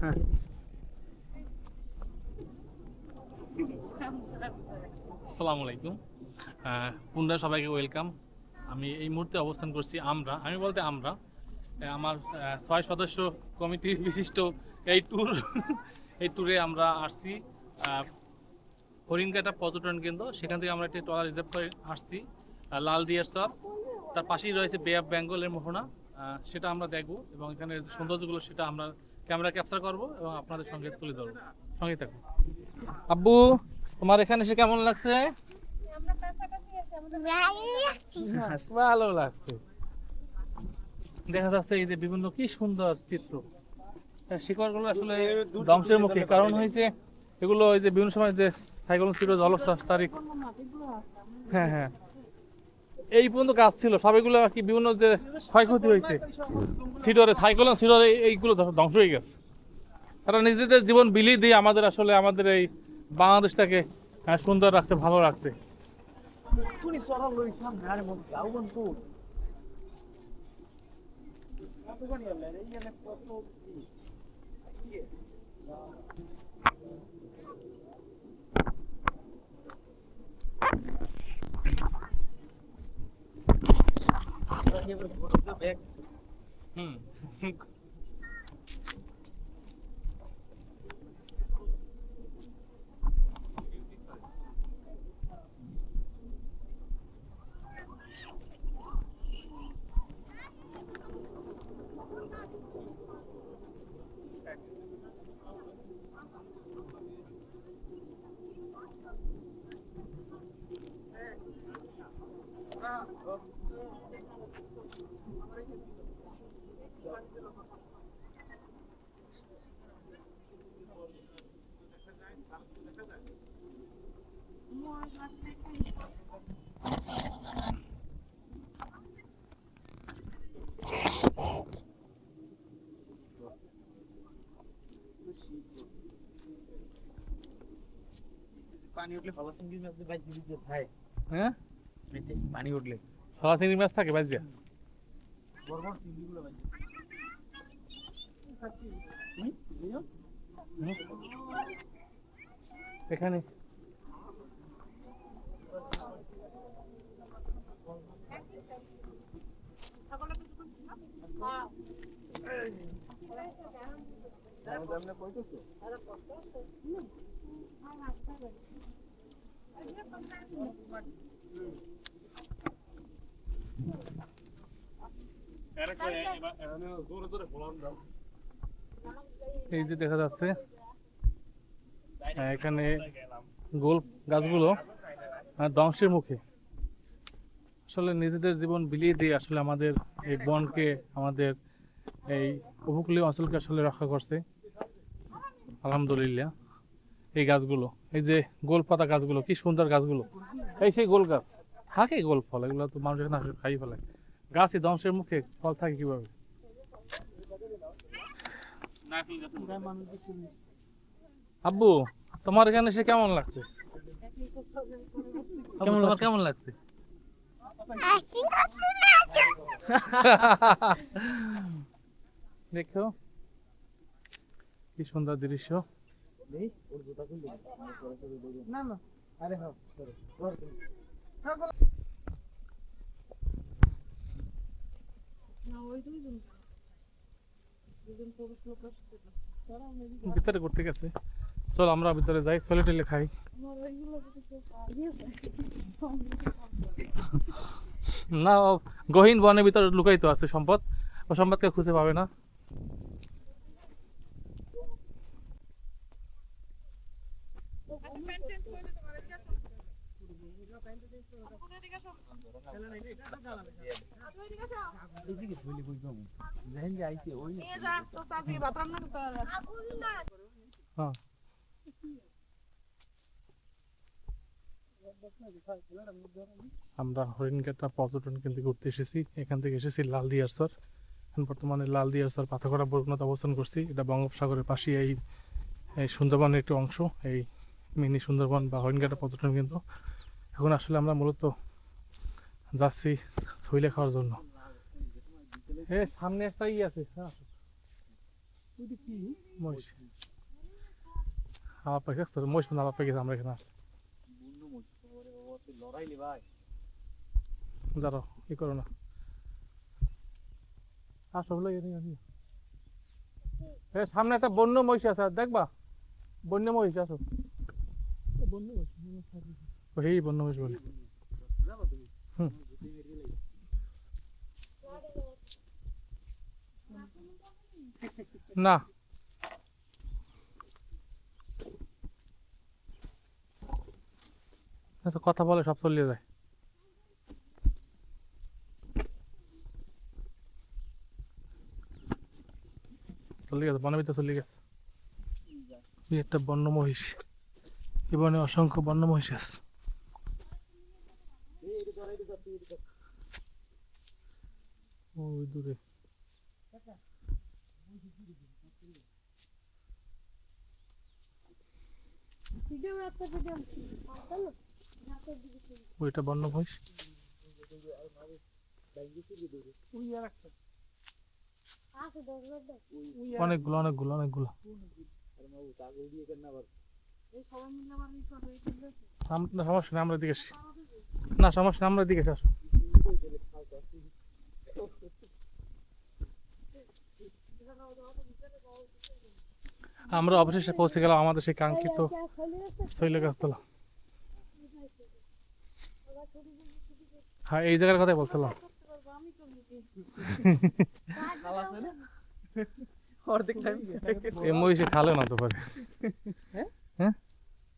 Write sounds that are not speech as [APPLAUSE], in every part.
হ্যাঁ আসসালামু আলাইকুম। পুনরায় সবাইকে ওয়েলকাম। আমি এই মুহূর্তে অবস্থান করছি আমরা। আমি বলতে আমরা। আমার ছয় সদস্য কমিটির বিশিষ্ট এই ট্যুর এই ট্যুরে আমরা আসছি। আহ, হরিণঘাটা পর্যটন কেন্দ্র। সেখান থেকে আমরা একটি ট্রলার রিজার্ভ করে আসছি লাল দিয়ার সর তার পাশেই রয়েছে বে অফ বেঙ্গলের মোহনা। সেটা আমরা দেখব এবং এখানে সৌন্দর্যগুলো সেটা আমরা ক্যামেরা ক্যাপচার করব এবং আপনাদের সঙ্গে তুলে ধরবো। সঙ্গে থাকব আব্বু, তোমার এখানে এসে কেমন লাগছে? ভালো লাগছে। দেখা যাচ্ছে এই যে বিভিন্ন কি সুন্দর চিত্র। শিকড়গুলো আসলে ধ্বংসের মুখে, কারণ হয়েছে এগুলো ওই যে বিভিন্ন সময় যে সাইক্লোন ছিল তারিখ হ্যাঁ হ্যাঁ। এই পর্যন্ত গাছ ছিল সবগুলো আর কি বিভিন্ন যে ক্ষয়ক্ষতি হয়েছে। সিডরে সাইক্লোন সিডরে এইগুলো ধ্বংস হয়ে গেছে। তারা নিজেদের জীবন বিলিয়ে দিয়ে আমাদের আসলে আমাদের এই বাংলাদেশটাকে সুন্দর রাখছে, ভালো রাখছে। সরাল লই সামনে আরে মন গাউন তো কতখানি হলে এই এনে কত হুম পানি উঠলে পানি উঠলে। সলা চিংড়ি মাছ থাকে বাজিয়া বড় বড় চিংড়িগুলো বাইরে এখানে। এই যে দেখা যাচ্ছে হ্যাঁ, এখানে গোল গাছগুলো ধ্বংসের মুখে। আসলে নিজেদের জীবন বিলিয়ে দিয়ে আসলে আমাদের এই বনকে আমাদের এই উপকূলীয় অঞ্চলকে আসলে রক্ষা করছে। আলহামদুলিল্লাহ। এই গাছগুলো এই যে গোল পাতা গাছগুলো কি সুন্দর গাছগুলো। এই সেই গোল গাছ। থাকে গোল ফল এগুলো তো মানুষ এখানে আসলে খাই ফেলে। গাছই ধ্বংসের মুখে ফল থাকে কীভাবে? আব্বু তোমার এখানে সে কেমন লাগছে? তোমার কেমন লাগছে? [LAUGHS] দেখো কি সুন্দর দৃশ্য। নেই ওর জুতা খুললে না? না আরে হ্যাঁ ভিতরে করতে গেছে। চল আমরা ভিতরে যাই চলে টেলে খাই। না গহীন বনের ভিতরে লুকাইতো আছে সম্পদ। ও সম্পদকে খুঁজে পাবে না এদিকে ধুইলে বুঝব যেহেন যে আইছে ওই হ্যাঁ আমরা হরিণঘাটা পর্যটন কেন্দ্রে ঘুরতে এসেছি। এখান থেকে এসেছি লাল দিয়ারসর বর্তমানে লাল দিয়ারসর পাথরঘাটা বরগুনাতে অবস্থান করছি। এটা বঙ্গোপসাগরের পাশে এই সুন্দরবনের একটি অংশ, এই মিনি সুন্দরবন বা হরিণঘাটা পর্যটন কেন্দ্র। এখন আসলে আমরা মূলত যাচ্ছি ছইলে খাওয়ার জন্য। এ, সামনে একটা ই আছে হ্যাঁ। মানে সামনে একটা বন্য মহিষ আছে দেখবা? বন্য মহিষ, আসো বন্য মহিষ মনে থাকে ওই বন্য মহিষ বলে না। আচ্ছা কথা বলে, সব চলিয়ে যায়। চলে গেছে বনের ভিতরে চলে গেছে। একটা বন্য মহিষ। এই বনে অসংখ্য বন্য মহিষ আছে। ওই দূরে। ওইটা বন্য মহিষ। অনেকগুলো অনেকগুলো অনেকগুলো না সমস্যা আমরা দিকে আসি। না সমস্যা নেই আমরা দিকে আসো আমরা অবশেষে পৌঁছে গেলাম আমাদের সেই কাঙ্ক্ষিত এই একটা শৈল গাছতলা আবার ছুটি দিবি, ছুটি দিবি। হ্যাঁ এই জায়গার কথাই বলছিলাম। না? অর্ধেক টাইম এই মহিষে খালে না তো পারে হ্যাঁ? হ্যাঁ?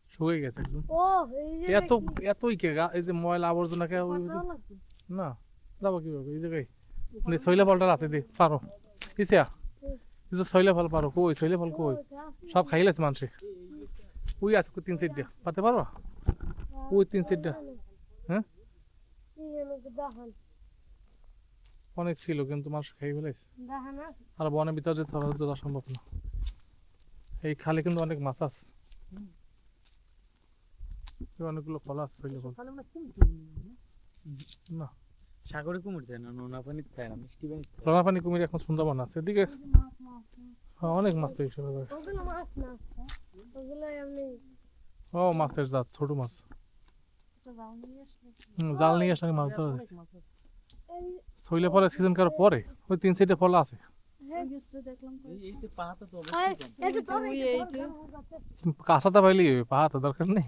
শুকিয়ে গেছে একদম। ও এই যে এত এতই কে গা- এই যে ময়লা আবর্জনা কে। না যাব কীভাবে? এই জায়গায়। শৈলে ফলটা আছে দি পারো। ইসিয়া এই যে শৈলে ফল পারো কই শৈলে ফল কই? ও, এটা আছে। মানুষে। ওই আছে তিন সিট দিয়া। পারতে পারবা ওই তিন সিটটা হ্যাঁ। অনেক ছিল কিন্তু মানুষ খাই ফেলেছে আর বনের ভিতরে যেতে হবে তো সম্ভব না। এই খালে কিন্তু অনেক মাছ আছে। অনেকগুলো ফল আছে তাহলে আমরা না। সাগরে কুমির থাকে না নোনা পানিতে থাকে না মিষ্টি পানি রানা পানি কুমির এখন সুন্দরবন আছে এদিকে। হ্যাঁ, অনেক মাছ তো হিসেবে ওগুলো মাছ না। ওগুলো এমনি ও মাছের জাত ছোট মাছ। জাল নিয়ে আসলে হুম, জাল নিয়ে আসলে মাছ ধরা যায়। এই শৈলে ফলের সিজন কারও পরে ওই তিন সাইডে ফল আছে। হ্যাঁ। দেখলাম এই এই তো পাহাড়টা তো এই অবশ্যই এই যে তোর এই এই যে যে- কাঁসাটা পাইলেই হবে পাহা তো দরকার নেই।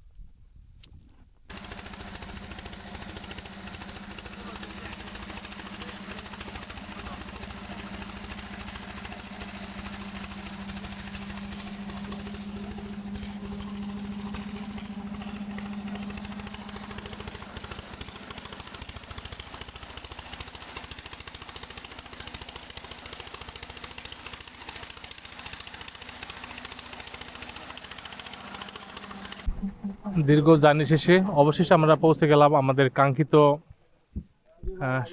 দীর্ঘ জার্নি শেষে অবশেষে আমরা পৌঁছে গেলাম আমাদের কাঙ্ক্ষিত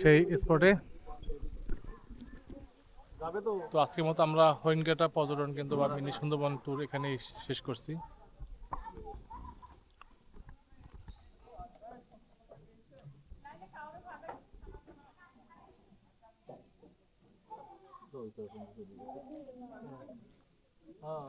সেই স্পটে তো তো আজকের মতো আমরা হইনকাটা পর্যটন কেন্দ্র বা মিনি সুন্দরবন ট্যুর এখানেই শেষ করছি। হ্যাঁ